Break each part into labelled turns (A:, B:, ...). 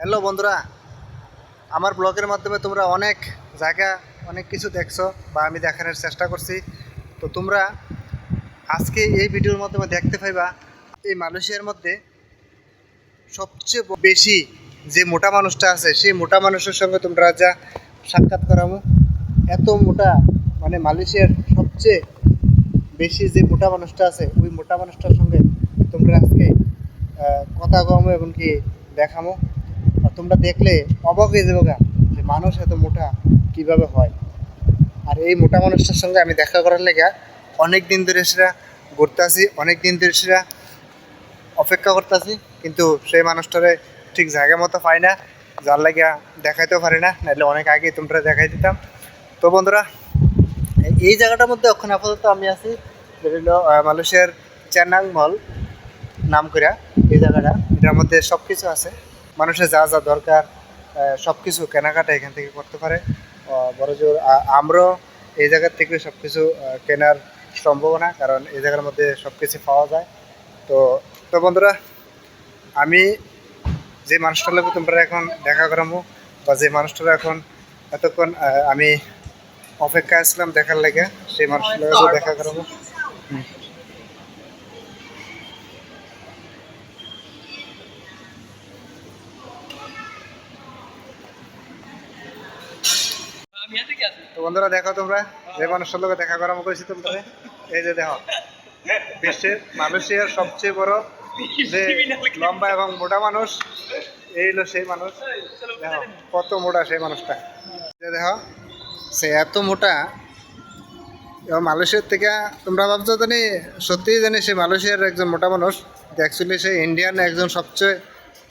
A: Hello বন্ধুরা, আমার ব্লগের মাধ্যমে তোমরা অনেক জায়গা, অনেক কিছু দেখছ বা আমি দেখানোর চেষ্টা করছি। তো তোমরা আজকে এই ভিডিওর মাধ্যমে দেখতে পাইবা, এই মালয়েশিয়ার মধ্যে সবচেয়ে বেশি যে মোটা মানুষটা আছে, সেই মোটা মানুষের সঙ্গে তোমরা যা সাক্ষাৎ করামো। এত মোটা মানে মালয়েশিয়ার সবচেয়ে বেশি যে মোটা মানুষটা আছে, ওই মোটা মানুষটার সঙ্গে তোমরা আজকে কথা কমো এবং কি দেখামো। তোমরা দেখলে অবাক হয়ে যাবে যে মানুষ এত মোটা কীভাবে হয়। আর এই মোটা মানুষটার সঙ্গে আমি দেখা করার লেগে অনেক দিন ধরে সেটা ঘুরতে আসি, অনেক দিন ধরে সেটা অপেক্ষা করতেছি কিন্তু সেই মানুষটারে ঠিক জায়গা মতো পাই না, যার লাগিয়া দেখাইতেও পারি না নাহলে অনেক আগে তোমরা দেখাই দিতাম। তো বন্ধুরা, এই- জায়গাটার মধ্যে এখন আপাতত আমি আছি, যেটা হলো মালয়েশিয়ার চেন্নাং মল, নাম করে এই জায়গাটা, এটার মধ্যে সব কিছু আছে। মানুষের যা যা দরকার সব কিছু কেনাকাটা এখান থেকে করতে পারে। বড় জোর আমরাও এই জায়গার থেকে সব কিছু কেনার সম্ভাবনা কারণ এই জায়গার মধ্যে সব কিছু পাওয়া যায়। তো তো বন্ধুরা আমি যে মানুষটার লোক তোমরা এখন দেখা করামো বা যে মানুষটার এখন এতক্ষণ আমি অপেক্ষা আসলাম দেখার লেগে সেই মানুষটার লোক দেখা করাবো তো বন্ধুরা দেখো তোমরা, যে মানুষের লোক দেখা করামো করেছি তোমরা এই যে দেখো, বিশ্বের মালয়েশিয়ার সবচেয়ে বড় যে লম্বা এবং মোটা মানুষ, এই হলো সেই মানুষ। দেখো, কত মোটা সেই মানুষটা। দেখো, সে এত মোটা এবং মালয়েশিয়ার থেকে, তোমরা ভাবছ জানি সত্যিই জানি সে মালয়েশিয়ার একজন মোটা মানুষ অ্যাকচুয়ালি সে ইন্ডিয়ান একজন সবচেয়ে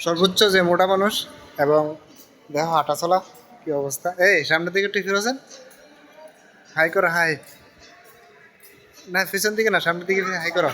A: সর্বোচ্চ যে মোটা মানুষ, এবং দেখো হাঁটা চলা কি অবস্থা? এই, সামনের দিকে একটু ফিরেছেন হাই করো, হাই। না, পিছন দিকে না, সামনের দিকে হাই করো।